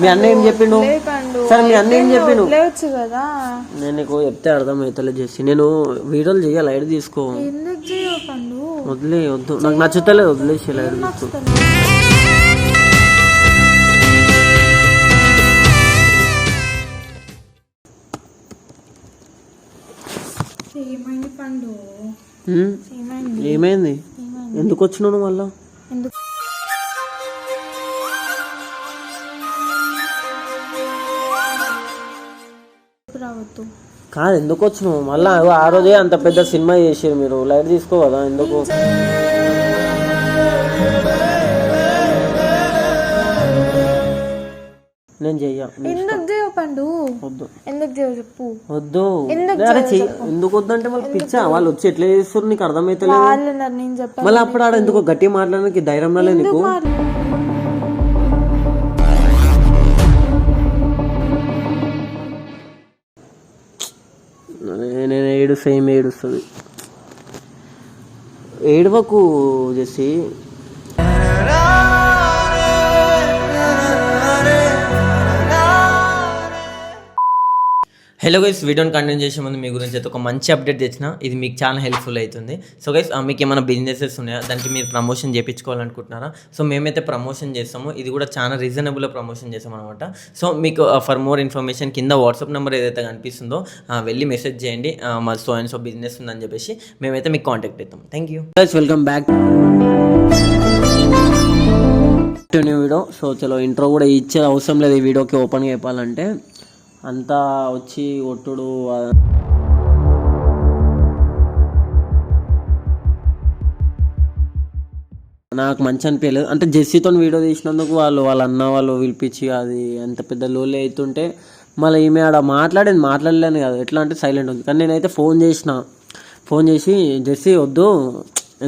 మీ అన్న ఏం చెప్పిండు? సరే మీ అన్న ఏం చెప్పిండు? కదా. నేను నీకు చెప్తే అర్థమవుతలే చేసి నేను వీడియోలు చేయాలి లైట్ తీసుకో. వదిలే వద్దు. నాకు నచ్చుతలేదు వదిలేసి లైట్ తీసుకో. ఏమైంది ఎందుకు వచ్చినావు మళ్ళా? ఎందుకు రావద్దు? కాదు ఎందుకు వచ్చినావు మళ్ళా ఆ రోజే అంత పెద్ద సినిమా చేసారు మీరు. లైట్ తీసుకో కదా ఎందుకు? నేను చెయ్య ఎందుకు చేయవు పండు? వద్దు. ఎందుకు చేయవు చెప్పు. వద్దు. ఎందుకు అరే చెయ్యి. ఎందుకు వద్దంటే వాళ్ళు పిచ్చా? వాళ్ళు వచ్చి ఎట్లా చేస్తారు నీకు ఉన్నారు నేను చెప్పాను. మళ్ళీ అప్పుడు ఆడ ఎందుకు గట్టి మాట్లాడడానికి ధైర్యం రాలే నీకు? నేను ఏడు సేమ్ ఏడుస్తుంది. ఏడవకు చేసి హలో గైస్ వీడియోని కంటిన్యూ చేసే ముందు మీ గురించి అయితే ఒక మంచి అప్డేట్ తెచ్చిన. ఇది మీకు చాలా హెల్ప్ఫుల్ అవుతుంది. సో గైస్ మీకు ఏమైనా బిజినెసెస్ ఉన్నాయా? దానికి మీరు ప్రమోషన్ చేయించుకోవాలనుకుంటున్నారా సో మేమైతే ప్రమోషన్ చేస్తాము. ఇది కూడా చాలా రీజనబుల్ ప్రమోషన్ చేస్తాం అనమాట సో మీకు ఫర్ మోర్ ఇన్ఫర్మేషన్ కింద వాట్సాప్ నెంబర్ ఏదైతే కనిపిస్తుందో వెళ్ళి మెసేజ్ చేయండి. మా సో అండ్ సో బిజినెస్ ఉందని చెప్పేసి మేమైతే మీకు కాంటాక్ట్ అవుతాం thank you guys welcome back new video so చలో ఇంట్రో కూడా ఇచ్చే అవసరం లేదు ఈ వీడియోకి ఓపెన్గా చెప్పాలంటే అంతా వచ్చి ఒట్టుడు నాకు మంచి అనిపించలేదు అంటే జెస్సీతో వీడియో తీసినందుకు వాళ్ళు వాళ్ళ అన్న వాళ్ళు పిలిపించి అది ఎంత పెద్ద లోలే అవుతుంటే మళ్ళీ ఈమె ఆడ మాట్లాడేది మాట్లాడలేను కదా. ఎట్లా అంటే సైలెంట్ ఉంది. కానీ నేనైతే ఫోన్ చేసిన. ఫోన్ చేసి జెస్సీ వద్దు.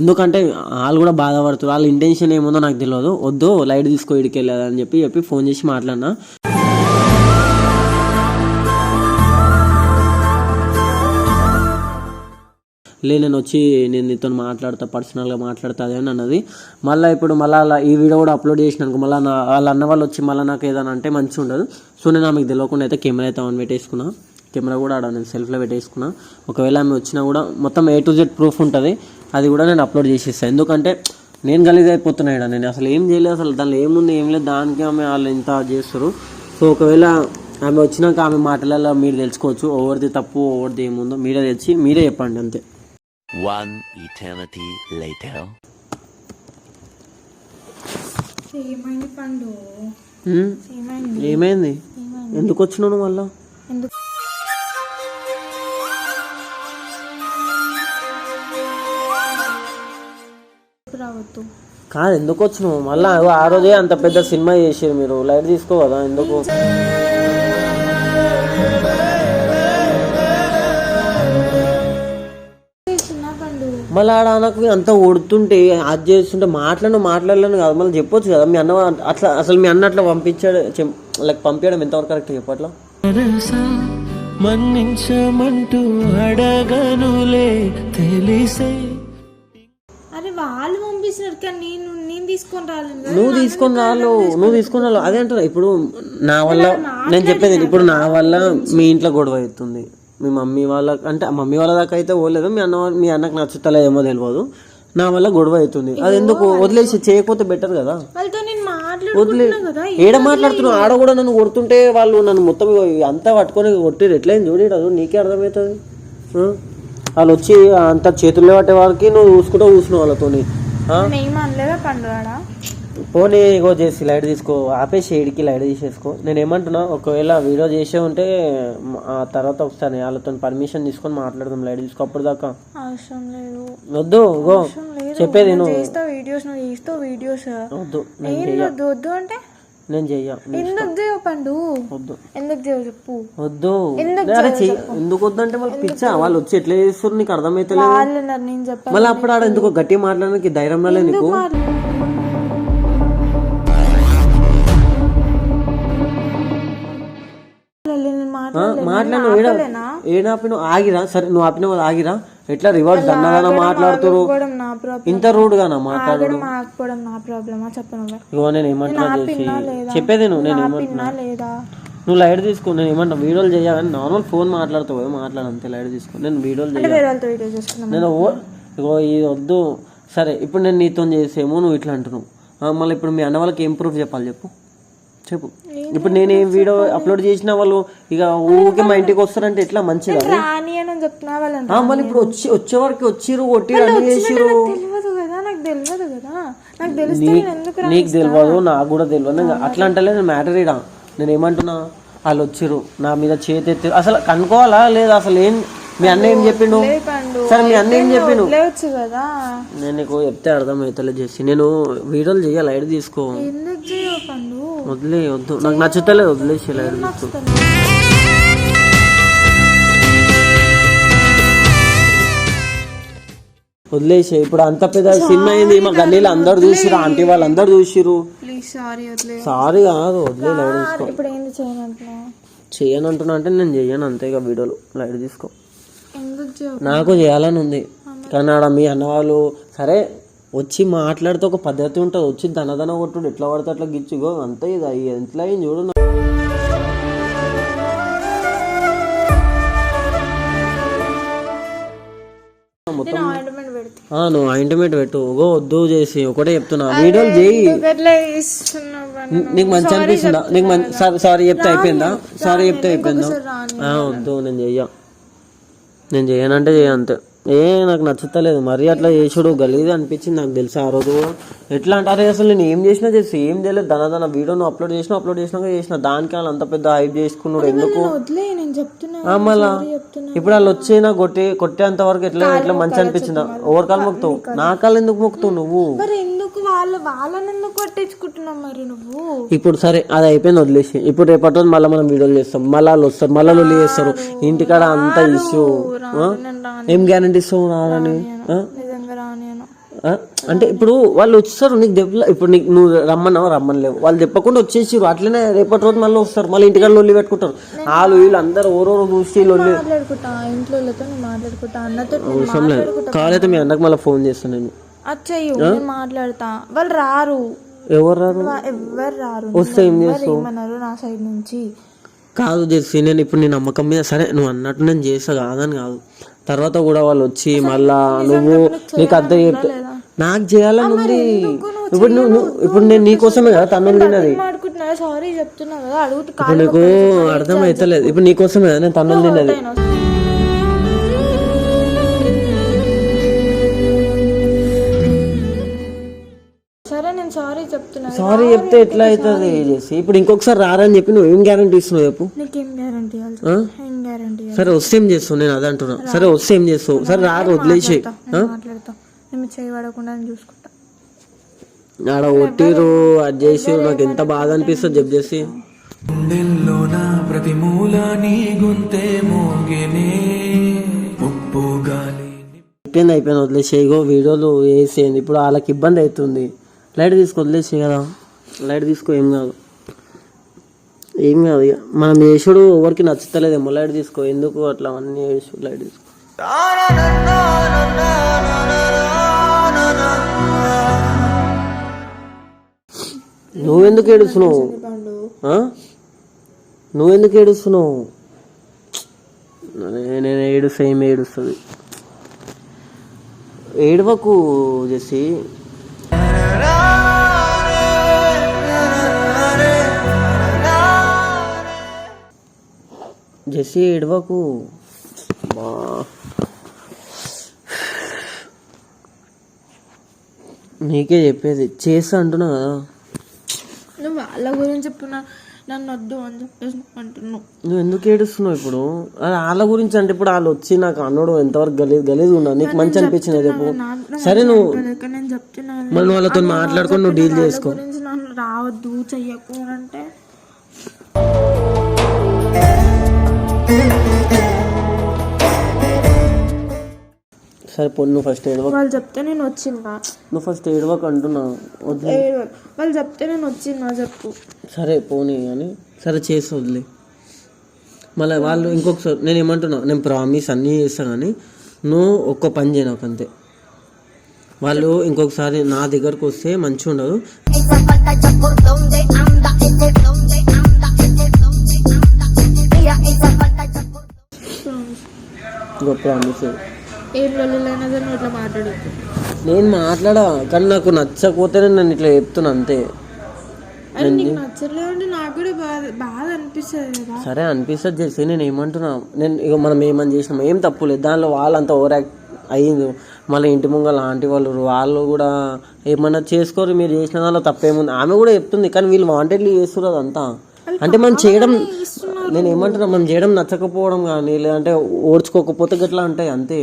ఎందుకంటే వాళ్ళు కూడా బాధపడుతారు వాళ్ళ ఇంటెన్షన్ ఏముందో నాకు తెలియదు వద్దు లైట్ తీసుకో ఇడికి అని చెప్పి చెప్పి ఫోన్ చేసి మాట్లాడినా. లే నేను వచ్చి నేను నీతో మాట్లాడతా పర్సనల్గా మాట్లాడతా అదే అని అన్నది. మళ్ళీ ఇప్పుడు మళ్ళీ అలా ఈ వీడియో కూడా అప్లోడ్ చేసినాక మళ్ళీ నా వాళ్ళ అన్న వాళ్ళు వచ్చి మళ్ళీ నాకు ఏదైనా అంటే మంచిగా ఉండదు. సో నేను ఆమెకు తెలియకుండా అయితే కెమెరా అయితే ఆన్ పెట్టేసుకున్నా. కెమెరా కూడా ఆడ నేను సెల్ఫ్లో పెట్టేసుకున్నా. ఒకవేళ ఆమె వచ్చినా కూడా మొత్తం ఏ టు జెడ్ ప్రూఫ్ ఉంటుంది. అది కూడా నేను అప్లోడ్ చేసేస్తాను ఎందుకంటే నేను గలీజ్ అయిపోతున్నాడు నేను అసలు ఏం చేయలేదు అసలు దానిలో ఏముంది ఏం లేదు. దానికి ఆమె వాళ్ళు ఇంత చేస్తారు. సో ఒకవేళ ఆమె వచ్చినాక ఆమె మాటలలో మీరు తెలుసుకోవచ్చు. ఎవరిది తప్పు ఎవరిది ఏముందో మీరే తెచ్చి మీరే చెప్పండి అంతే. One eternity later. ఏమైంది పండు? ఏమైంది? ఏమైంది? ఎందుకు వచ్చినావు నువ్వు మళ్ళా? ఎందుకు? రావద్దు? కాదు ఎందుకు వచ్చినావు? మళ్ళా ఆ రోజే అంత పెద్ద సినిమా చేసారు మీరు. లైట్ తీసుకో కదా ఎందుకు? మళ్ళీ ఆడ నాకు అంత ఒడుతుంటే అది చేస్తుంటే మాట్లాడను మాట్లాడలేను కాదు. మళ్ళీ చెప్పొచ్చు కదా మీ అన్న అట్లా అసలు మీ అన్న అట్లా పంపించాడు లైక్ పంపించడం ఎంతవరకు కరెక్ట్ చెప్పట్లా? మన్నించమంటూ అడగనులే తెలిసే. అరే వాళ్ళు పంపిస్తున్నారు కానీ నేను నేను తీసుకొని రాలేదు. నువ్వు తీసుకుని రాలు నువ్వు తీసుకుని రాలు. అదే అంటున్నా ఇప్పుడు నా వల్ల నేను చెప్పేది ఇప్పుడు నా వల్ల మీ ఇంట్లో గొడవ అవుతుంది. మీ మమ్మీ వాళ్ళ అంటే మమ్మీ వాళ్ళ దాకా అయితే పోలేదు. మీ అన్న మీ అన్నకు నచ్చుతలేదేమో తెలియదు నా వల్ల గొడవ అవుతుంది. అది ఎందుకు వదిలేసి చేయకపోతే బెటర్ కదా? వాళ్ళతో వదిలే ఏడ మాట్లాడుతున్నావు? ఆడ కూడా నన్ను కొడుతుంటే వాళ్ళు నన్ను మొత్తం అంతా పట్టుకొని కొట్టిరు ఎట్లయింది చూడి నీకే అర్థమవుతుంది? వాళ్ళు వచ్చి అంత చేతుల్లో పట్టే వారికి నువ్వు చూసుకుంటూ కూర్చున్నావు వాళ్ళతోని. పోనీ ఇగో చేసి లైట్ తీసుకో ఆపేసి ఏడికి లైట్ తీసేసుకో. నేను ఏమంటున్నా ఒకవేళ వీడియో చేసే ఉంటే ఆ తర్వాత ఒకసారి వాళ్ళతో పర్మిషన్ తీసుకొని మాట్లాడదాం లైట్ తీసుకో అప్పుడు దాకా. అవసరం లేదు. వద్దు ఇగో చెప్పేది నేను నువ్వు. చేస్తా వీడియోస్ నువ్వు చేస్తావు వీడియోస్. వద్దు నేను చెయ్య. వద్దు వద్దు అంటే? నేను చెయ్య ఎందుకు చేయవు పండు? వద్దు. ఎందుకు చేయవు చెప్పు. వద్దు. ఎందుకు అరే చెయ్యి. ఎందుకు వద్దంటే వాళ్ళు పిచ్చా? వాళ్ళు వచ్చి ఎట్లా చేస్తారు నీకు అర్థమైతే వాళ్ళు ఉన్నారు నేను చెప్పాను మళ్ళీ అప్పుడు ఆడ ఎందుకు గట్టి మాట్లాడడానికి ధైర్యం రాలే నీకు? మాట్లాడు ఏడ ఏడాపిన ఆగిరా. సరే నువ్వు ఆపిన వాళ్ళు ఆగిరా. ఎట్లా రివర్స్ దన్నదన మాట్లాడుతురు? ఇంత రూడ్గానా మాట్లాడు ఆగడం ఆగకపోవడం నా ప్రాబ్లమా చెప్పను ఇగో నేను ఏమంటున్నా చేసి? చెప్పేది నువ్వు నేను ఏమంటున్నా? ఆపినా నువ్వు లైట్ తీసుకో నేను ఏమంటా వీడియోలు చేయాలని నార్మల్ ఫోన్ మాట్లాడుతావు కదా, మాట్లాడు అంతే లైట్ తీసుకో. నేను వీడియోలు చేయాలి. నేను ఇగో ఇది వద్దు. సరే ఇప్పుడు నేను నీతో చేసేమో నువ్వు ఇట్లా అంటున్నావు. మళ్ళీ ఇప్పుడు మీ అన్న వాళ్ళకి ఏం ప్రూఫ్ చెప్పాలి చెప్పు? చెప్పు. ఇప్పుడు నేను ఏం వీడియో అప్లోడ్ చేసిన వాళ్ళు ఇక ఊరికే మా ఇంటికి వస్తారంటే ఎట్లా? మంచిదా? రాని అని చెప్తున్నా వాళ్ళని ఆ, మళ్ళీ ఇప్పుడు వచ్చి వచ్చే వరకు వచ్చిరు కొట్టిరు అన్ని చేసిరు తెలియదు కదా నాకు తెలియదు కదా. నాకు తెలిస్తే నేను ఎందుకు రా నీకు తెలియదు నాకు కూడా తెలియదు. అట్లా అంటలే నేను మ్యాటర్ ఇడా. నేను ఏమంటున్నా? వాళ్ళు వచ్చిరు నా మీద చేతి ఎత్తి అసలు కనుక్కోవాలా? లేదా? అసలు ఏం మీ అన్న ఏం చెప్పిండు? పండు. సరే మీ అన్న ఏం చెప్పిండు? నేను నీకు చెప్తే అర్థమవుతలే చేసి. నేను వీడియోలు చేయాలి? లైట్ తీసుకో. వదిలే వద్దు. నాకు నచ్చుతలేదు వదిలేసి లైట్ తీసుకో వదిలేసి ఇప్పుడు అంత పెద్ద సినిమా అయింది మా గల్లీలో అందరు చూసిరు ఆంటీ వాళ్ళు అందరు చూసిరు సారీ కాదు వదిలే లైట్ తీసుకో. ఇప్పుడు ఏంది చేయనంటున్నా చేయను అంటున్నా అంటే నేను చెయ్యను అంతే ఇక వీడియోలు. లైట్ తీసుకో. నాకు చేయాలని ఉంది. కానీ ఆడ మీ అన్న వాళ్ళు సరే వచ్చి మాట్లాడితే ఒక పద్ధతి ఉంటుంది. వచ్చి దనదన కొట్టుడు ఎట్లా పడితే అట్లా గిచ్చుగో అంతే ఇది ఎట్లా అయింది చూడు ఆ, నువ్వు ఆయింట్మెంట్ పెట్టు. ఓగో వద్దు చేసి ఒకటే చెప్తున్నా. వీడియోలు చేయి? నీకు మంచి అనిపిస్తుందా? నీకు మంచి సారీ చెప్తే అయిపోయిందా? సారీ చెప్తే అయిపోయిందా? వద్దు నేను చెయ్య నేను చేయనంటే చేయ అంతే. ఏ నాకు నచ్చుతలేదు. మరీ అట్లా చేసుడు. గలీజ్ అనిపించింది నాకు తెలుసు ఆ రోజు. కూడా ఎట్లా అంటారే అసలు నేను ఏం చేసినా చేసి ఏం చేయలేదు. దన దన వీడియోను అప్లోడ్ చేసినా అప్లోడ్ చేసినాక చేసిన. దానికి వాళ్ళు అంత పెద్ద హైప్ చేసుకున్నాడు. ఎందుకు? మళ్ళా ఇప్పుడు వాళ్ళు వచ్చి కొట్టి కొట్టేంత వరకు ఎట్లా ఎట్లా మంచి అనిపించిందా? ఓవర్ కాలు మొక్కుతావు. నా కాలు ఎందుకు మొక్కుతావు నువ్వు? ఎందుకు వాళ్ళ వాళ్ళని ఎందుకు పట్టించుకుంటున్నావు మరి నువ్వు? ఇప్పుడు సరే అది అయిపోయింది వదిలేసి ఇప్పుడు రేపటి రోజు మళ్ళీ మనం వీడియోలు చేస్తాం. మళ్ళీ వాళ్ళు వస్తారు మళ్ళీ వాళ్ళు చేస్తారు. ఇంటికాడ అంత ఇష్యూ. రాను ఏం గ్యారంటీ ఇస్తావు? నిజంగా ఆ? అంటే ఇప్పుడు వాళ్ళు వచ్చేస్తారు నీకు దెబ్బ ఇప్పుడు నీకు నువ్వు రమ్మన్నావు రమ్మనిలేవు వాళ్ళు చెప్పకుండా వచ్చేసారు. అట్లనే రేపటి రోజు మళ్ళీ వస్తారు. మళ్ళీ ఇంటికాడ లొల్లి పెట్టుకుంటారు. వాళ్ళు వీళ్ళు అందరు ఓరోరో చూసి లొల్లి అవసరం లేదు. కావాలైతే మీ అన్నకు మళ్ళీ ఫోన్ చేస్తాను నేను. అచ్చయ్యు నేను మాట్లాడతా. వాళ్ళు రారు. ఎవరు రారు? ఎవ్వరు రారు. వస్తే ఏం ఎవరు చేస్తావు? ఏమన్నారు నా సైడ్ నుంచి? కాదు జెర్సీ నేను ఇప్పుడు నీ నమ్మకం మీద సరే నువ్వు అన్నట్టు నేను చేస్తా కాదని కాదు. తర్వాత కూడా వాళ్ళు వచ్చి మళ్ళా నువ్వు నీకు అర్థం చెప్తే నాకు చేయాలని ఉంది. ఇప్పుడు నువ్వు ఇప్పుడు నేను నీకోసమే కదా తన్నులు తిన్నది? సారీ చెప్తున్నా కదా. అడుగుతూ ఇప్పుడు నీకు అర్థం అవుతలేదు ఇప్పుడు నీకోసమే కదా నేను తన్నులు తిన్నది? సారీ చెప్తే ఎట్లా అవుతుంది? చేసి ఇప్పుడు ఇంకొకసారి రారని చెప్పి నువ్వు ఏం గ్యారంటీ ఇస్తున్నావు చెప్పు? నీకేం గ్యారంటీ ఆ? ఏం గ్యారంటీ సరే వస్తే ఏం చేస్తావు? నేను అదే అంటున్నా. సరే వస్తే ఏం చేస్తావు? సరే రారు వదిలేసి ఆడ కొట్టిరు అది చేసి నాకు ఎంత బాధ అనిపిస్తుంది చెప్పు చేసి. గుండెల్లోన ప్రతి మూల నీ గొంతే మోగినే ఉప్పు గాలి అయిపోయింది అయిపోయింది. వదిలేసి ఇగో వీడియోలు వేసేయండి. ఇప్పుడు వాళ్ళకి ఇబ్బంది అవుతుంది. లైట్ తీసుకో వదిలేసి కదా. లైట్ తీసుకో ఏం కాదు. ఏం కాదు ఇక. మనం చేసుడు ఎవరికి నచ్చుతలేదేమో. లైట్ తీసుకో ఎందుకు అట్లా అన్నీ వేసు లైట్ తీసుకో. నువ్వెందుకు ఏడుస్తున్నావు? నువ్వెందుకు ఏడుస్తున్నావు? నేను ఏడుస్తా ఏం ఏడుస్తుంది? ఏడవకు చేసి జెస్సీ ఏడవకు. బా. నీకే చెప్పేది. చేస్తా అంటున్నా కదా. నువ్వు వాళ్ళ గురించి చెప్పున్నా నన్ను వద్దు అని చెప్పేసి అంటున్నావు. నువ్వు ఎందుకు ఏడుస్తున్నావు ఇప్పుడు? అది వాళ్ళ గురించి అంటే ఇప్పుడు వాళ్ళు వచ్చి నాకు అన్నోడు ఎంతవరకు గలీజ్ గలీజ్ ఉన్నా. నీకు మంచి అనిపించింది చెప్పు? సరే నువ్వు నేను చెప్తున్నాను మళ్ళీ వాళ్ళతో మాట్లాడుకొని నువ్వు డీల్ చేసుకో. రావద్దు చెయ్యకు అంటే సరే పొన్ను నువ్వు ఫస్ట్ ఏడవకు. వాళ్ళు చెప్తే నేను వచ్చిందా నువ్వు ఫస్ట్ ఏడవకు అంటున్నా. వద్దు. వాళ్ళు చెప్తే నేను వచ్చిందా చెప్పు. సరే పోనీ అని. సరే చేసి వదిలే. మళ్ళీ వాళ్ళు ఇంకొకసారి నేను ఏమంటున్నా నేను ప్రామిస్ అన్నీ చేస్తాను కానీ నువ్వు ఒక్క పని చేయ నాకు అంతే. వాళ్ళు ఇంకొకసారి నా దగ్గరకు వస్తే మంచిగా ఉండదు. ఇంకో ప్రామిస్ ఏం లొల్లులైనా సరే నువ్వు ఇట్లా మాట్లాడు. నేను మాట్లాడా? కానీ నాకు నచ్చకపోతేనే నేను ఇట్లా చెప్తున్నా అంతే. అరే నీకు నచ్చలేదు అంటే నాకు కూడా బాధ బాధ అనిపిస్తుంది కదా. సరే అనిపిస్తుంది చేసి నేను ఏమంటున్నా? నేను ఇక మనం ఏమని చేసినాం? ఏం తప్పు లేదు. దానిలో వాళ్ళంతా ఓవర్ యాక్ట్ అయ్యింది మళ్ళీ ఇంటి ముంగల ఆంటీ వాళ్ళు వాళ్ళు కూడా ఏమన్నా చేసుకోరు మీరు చేసిన దానిలో తప్పేముంది? ఆమె కూడా చెప్తుంది కానీ వీళ్ళు వాంటెడ్లీ చేస్తున్నారు అదంతా. అంటే మనం చేయడం నేను ఏమంటున్నా మనం చేయడం నచ్చకపోవడం కానీ లేదంటే ఓడ్చుకోకపోతే గట్లా ఉంటాయి అంతే.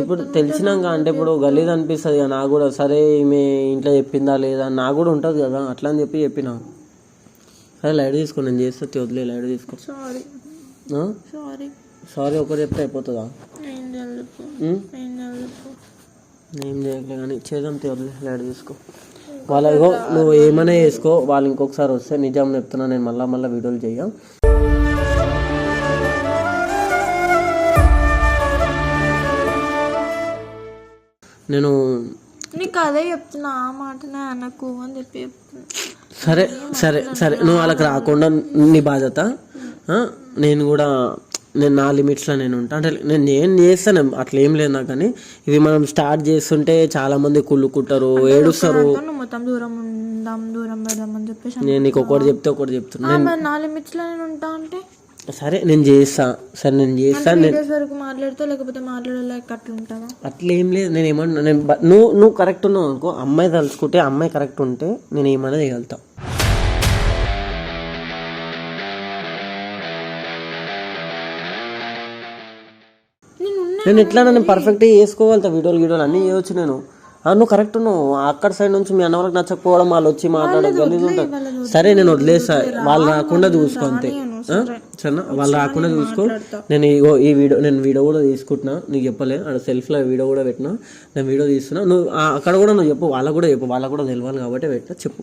ఇప్పుడు తెలిసినాక అంటే ఇప్పుడు గలీజ్ అనిపిస్తుంది కదా నాకు కూడా సరే ఈమె ఇంట్లో చెప్పిందా లేదా నాకు కూడా ఉంటుంది కదా అట్లా అని చెప్పి చెప్పిన. సరే లైట్ తీసుకో నేను చేస్తే వదిలే లైట్ తీసుకో. సారీ? సారీ సారీ ఒకరు చెప్తే అయిపోతుందా? ఏం చేయట్లే కానీ చేద్దాం వదిలే లైట్ తీసుకో. వాళ్ళ నువ్వు ఏమైనా చేసుకో వాళ్ళు ఇంకొకసారి వస్తే నిజం చెప్తున్నా నేను మళ్ళీ మళ్ళీ వీడియోలు చెయ్య నేను నీకు అదే చెప్తున్నా ఆ మాటనే అనకు అని చెప్పి సరే సరే సరే నువ్వు వాళ్ళకి రాకుండా నీ బాధ్యత? నేను కూడా నేను నా లిమిట్స్లో నేను ఉంటా. అంటే నేను నేను చేస్తాను అట్లా ఏం లేదు నాకు కానీ ఇవి మనం స్టార్ట్ చేస్తుంటే చాలా మంది కుళ్ళుకుంటారు ఏడుస్తారు. మొత్తం దూరం ఉందాం దూరం పెడదాం అని చెప్పేసి నేను నీకు ఒకటి చెప్తే ఒకటి చెప్తున్నా. నా లిమిట్స్లో నేను ఉంటా అంటే? సరే నేను చేస్తా. సరే నేను చేస్తా. నేను వీడియోస్ వరకు మాట్లాడితే లేకపోతే మాట్లాడలేక అట్లా ఉంటావా అట్లా ఏం లేదు నేను ఏమన్నా నేను నువ్వు నువ్వు కరెక్ట్ ఉన్నావు అనుకో అమ్మాయి తలుచుకుంటే అమ్మాయి కరెక్ట్ ఉంటే నేను ఏమైనా చేయగలుగుతా. నేను ఎట్లా నేను పర్ఫెక్ట్గా చేసుకోగలుగుతా? వీడియోలు వీడియోలు అన్నీ చేయొచ్చు నేను. నువ్వు కరెక్ట్ నువ్వు అక్కడ సైడ్ నుంచి మీ అన్న వాళ్ళకి నచ్చకపోవడం వాళ్ళు వచ్చి ఉంటుంది సరే నేను వదిలేసా. వాళ్ళు రాకుండా చూసుకో అంతే? సరేనా వాళ్ళు రాకుండా చూసుకో. నేను ఇగో ఈ వీడియో నేను వీడియో కూడా తీసుకుంటున్నా. నీకు చెప్పలే. అక్కడ సెల్ఫ్లో వీడియో కూడా పెట్టినా. నేను వీడియో తీస్తున్నా. నువ్వు అక్కడ కూడా నువ్వు చెప్పు. వాళ్ళకు కూడా చెప్పు. వాళ్ళకు కూడా తెలియాలి కాబట్టి పెట్టా చెప్పు.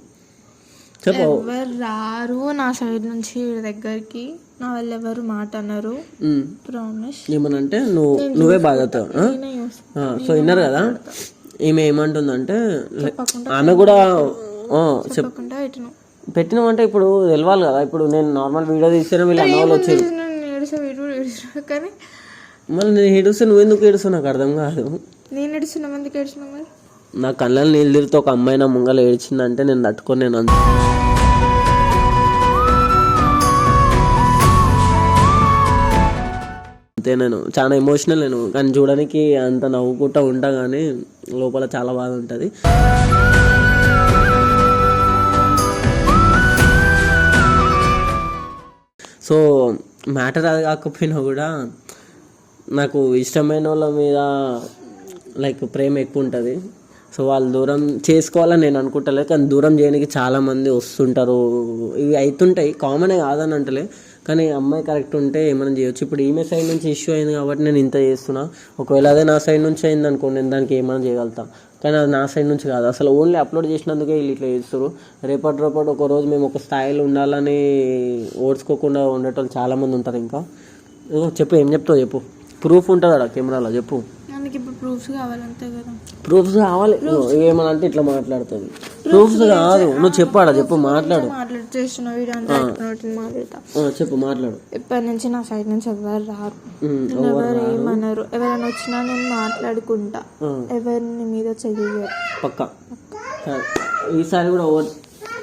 చెప్పు. ఎవరు రారు నా సైడ్ నుంచి దగ్గరికి. నా వాళ్ళు ఎవరు మాట అన్నారు. ప్రామిస్ ఏమనంటే నువ్వు నువ్వే బాధ్యత సో విన్నారు కదా? ఈమె ఏమంటుందంటే ఆమె కూడా చెప్పకుండా పెట్టినామంటే ఇప్పుడు తెలవాలి కదా. ఇప్పుడు నేను నార్మల్ వీడియో తీస్తేనే వీళ్ళు అన్న వాళ్ళు వచ్చారు. నేను ఏడుసా వీడు ఏడుసా కానీ మళ్ళీ నేను ఏడుస్తే నువ్వు ఎందుకు ఏడుస్తావు నాకు అర్థం కాదు. నేను ఏడుస్తున్నా మందికి ఏడుస్తున్నా మరి? నా కళ్ళని నీళ్ళు తిరిగితే ఒక అమ్మాయి నా ముంగలు ఏడ్చిందంటే నేను తట్టుకొని నేను అంత అంతే నేను. చాలా ఎమోషనల్ నేను కానీ చూడడానికి అంత నవ్వుకుంటా ఉంటా కానీ లోపల చాలా బాధ ఉంటుంది. సో మ్యాటర్ అది కాకపోయినా కూడా నాకు ఇష్టమైన వాళ్ళ మీద లైక్ ప్రేమ ఎక్కువ ఉంటుంది. సో వాళ్ళు దూరం చేసుకోవాలని నేను అనుకుంటలేదు. కానీ దూరం చేయడానికి చాలామంది వస్తుంటారు. ఇవి అవుతుంటాయి కామనే కాదని అంటలే. కానీ అమ్మాయి కరెక్ట్ ఉంటే ఏమైనా చేయొచ్చు. ఇప్పుడు ఈమె సైడ్ నుంచి ఇష్యూ అయింది కాబట్టి నేను ఇంత చేస్తున్నా. ఒకవేళ అదే నా సైడ్ నుంచి అయింది అనుకోండి నేను దానికి ఏమైనా చేయగలుగుతా. కానీ అది నా సైడ్ నుంచి కాదు. అసలు ఓన్లీ అప్లోడ్ చేసినందుకే వీళ్ళు ఇట్లా చేస్తారు రేపటి రేపటి ఒక రోజు మేము ఒక స్థాయిలో ఉండాలని ఓడ్చుకోకుండా ఉండేటోళ్ళు చాలామంది ఉంటారు ఇంకా. చెప్పు ఏం చెప్తావు చెప్పు. ప్రూఫ్ ఉంటుంది అక్కడ కెమెరాలో? చెప్పు. ప్రూఫ్స్ కావాలంతే కదా. ప్రూఫ్స్ కావాలి. ఏమన్నా అంటే ఇట్లా మాట్లాడుతుంది. ప్రూఫ్స్ కాదు. నువ్వు చెప్పు ఆడ చెప్పు మాట్లాడు. మాట్లాడి చేస్తున్న వీడియో అంతా మాట్లాడతా ఆ, చెప్పు మాట్లాడు. ఇప్పటి నుంచి నా సైడ్ నుంచి ఎవరు రారు? ఎవరు ఏమన్నారు ఎవరైనా వచ్చినా నేను మాట్లాడుకుంటా. ఎవరిని మీద చెయ్యరు. పక్క. సరే. ఈసారి కూడా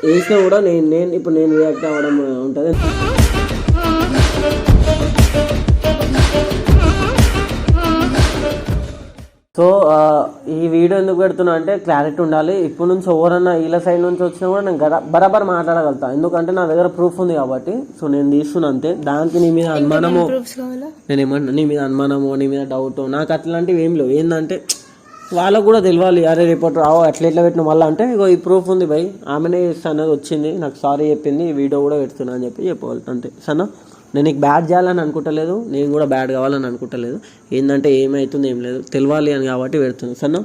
వేసినా కూడా నేను నేను ఇప్పుడు నేను రియాక్ట్ అవ్వడం ఉంటుంది. సో ఈ వీడియో ఎందుకు పెడుతున్నా అంటే క్లారిటీ ఉండాలి. ఇప్పుడు నుంచి ఎవరన్నా వీళ్ళ సైడ్ నుంచి వచ్చినా కూడా నేను బరాబర్ మాట్లాడగలుగుతా. ఎందుకంటే నా దగ్గర ప్రూఫ్ ఉంది కాబట్టి. సో నేను తీస్తున్నా అంతే. దానికి నీ మీద అనుమానము నేను ఏమన్నా నీ మీద అనుమానమో నీ మీద డౌట్ నాకు అట్లాంటివి ఏం లేవు. ఏంటంటే వాళ్ళకు కూడా తెలియాలి అరే రేపటి రావు అట్లా ఎట్లా పెట్టిన మళ్ళీ అంటే ఇగో ఈ ప్రూఫ్ ఉంది భయ్ ఆమెనే చేస్తా అనేది వచ్చింది. నాకు సారీ చెప్పింది. ఈ వీడియో కూడా పెడుతున్నా అని చెప్పి చెప్పగలుగుతా అంతే. సన్నా నేను నీకు బ్యాడ్ చేయాలని అనుకుంటలేదు నేను కూడా బ్యాడ్ కావాలని అనుకుంటలేదు. ఏంటంటే ఏమవుతుంది ఏం లేదు. తెలియాలి అని కాబట్టి పెడుతుంది సన్నా